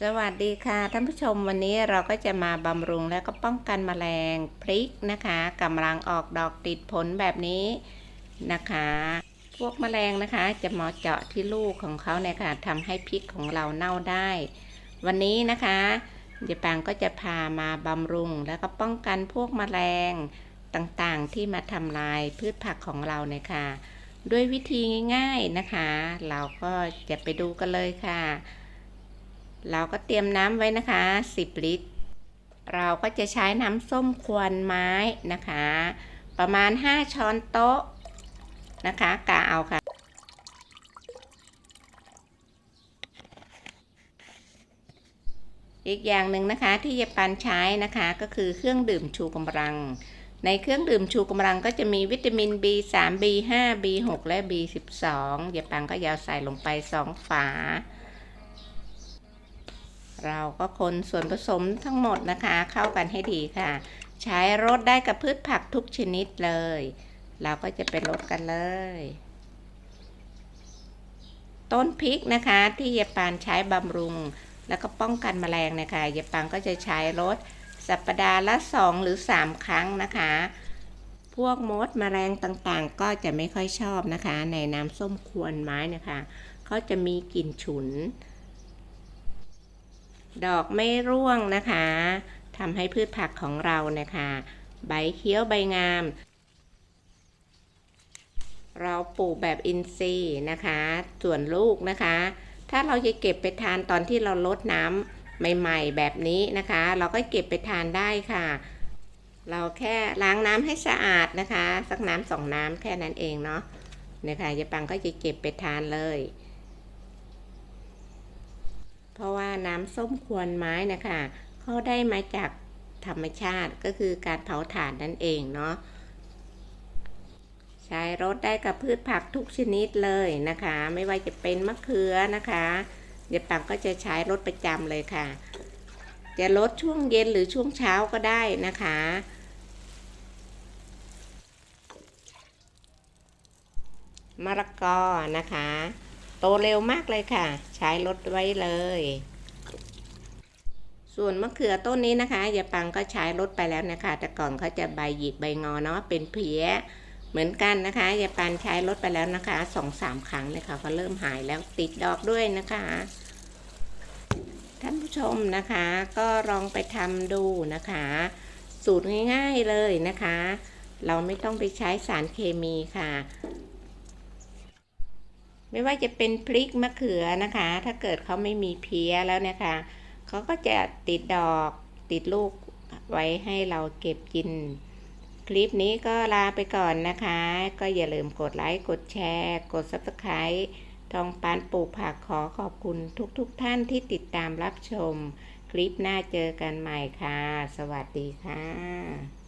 สวัสดีค่ะท่านผู้ชมวันนี้เราก็จะมาบำรุงและก็ป้องกันแมลงพริกนะคะกำลังออกดอกติดผลแบบนี้นะคะ พวกแมลงนะคะ จะมาเจาะที่ลูกของเขาเนี่ยค่ะทำให้พริกของเราเน่าได้ วันนี้นะคะเดี๋ยวปางก็จะพามาบำรุงแล้วก็ป้องกันพวกแมลงต่างๆที่มาทำลายพืชผักของเราเนี่ยค่ะ ด้วยวิธีง่ายๆนะคะ เราก็จะไปดูกันเลยค่ะ เราก็เตรียมน้ำไว้นะคะ 10 ลิตร เราก็จะใช้น้ำส้มควนไม้นะคะ ประมาณ 5 ช้อนโต๊ะนะคะกะเอาค่ะอีกอย่างหนึ่งนะคะที่จะปันใช้นะคะก็คือเครื่องดื่มชูกำลัง ในเครื่องดื่มชูกำลังก็จะมีวิตามิน B3 B5 B6 และ B12 เยปังก็ยาวใส่ลงไป 2 ฝา เราก็คนส่วนผสมทั้งหมดนะคะ เข้ากันให้ดีค่ะ ใช้รสได้กับพืชผักทุกชนิดเลย เราก็จะไปรดกันเลย ต้นพริกนะคะที่ยายปานใช้บำรุง แล้วก็ป้องกันแมลงนะคะยายปานก็จะใช้รดสัปดาห์ละ 2 หรือ 3 ครั้งนะคะ พวกมดแมลงต่างๆ ก็จะไม่ค่อยชอบนะคะ ในน้ำส้มควนไม้นะคะเขาจะมีกลิ่นฉุน ดอกไม่ร่วงนะคะทำให้พืชผักของเรานะคะ ใบเขียวใบงาม เราปลูกแบบอินทรีย์นะคะ ส่วนลูกนะคะ ถ้าเราจะเก็บไปทานตอนที่เราลดน้ำใหม่ ๆ แบบนี้นะคะ เราก็เก็บไปทานได้ค่ะ เราแค่ล้างน้ำให้สะอาดนะคะ สักน้ำสองน้ำแค่นั้นเองเนาะนะคะยายปังก็จะเก็บไปทานเลย เพราะว่า น้ำส้มควนไม้นะคะเขาได้มาจากธรรมชาติก็คือการเผาถ่านนั่นเองเนาะใช้รดได้กับพืชผักทุกชนิดเลยนะคะ ไม่ว่าจะเป็นมะเขือนะคะเดี๋ยวปังก็จะใช้รดประจำเลยค่ะ จะลดช่วงเย็นหรือช่วงเช้าก็ได้นะคะมะละกอนะคะ โตเร็วมากเลยค่ะ ใช้รถไว้เลย ส่วนมะเขือต้นนี้นะคะยายปังก็ใช้รถไปแล้วนะคะ แต่ก่อนเขาจะใบหยิกใบงอเนาะเป็นเพี้ยเหมือนกันนะคะยายปันใช้รถไปแล้วนะคะสองสามครั้งเลยค่ะก็เริ่มหายแล้วติดดอกด้วยนะคะท่านผู้ชมนะคะ ก็ลองไปทำดูนะคะ สูตรง่ายๆเลยนะคะ เราไม่ต้องไปใช้สารเคมีค่ะ ไม่ว่าจะเป็นพริกมะเขือนะคะ ถ้าเกิดเขาไม่มีเพี้ยแล้วนะคะ เขาก็จะติดดอกติดลูกไว้ให้เราเก็บกิน คลิปนี้ก็ลาไปก่อนนะคะ ก็อย่าลืมกดไลค์ กดแชร์ กด subscribe ทองปานปลูกผักขอขอบคุณทุกๆทท่านที่ติดตามรับชม คลิปหน้าเจอกันใหม่ค่ะ สวัสดีค่ะ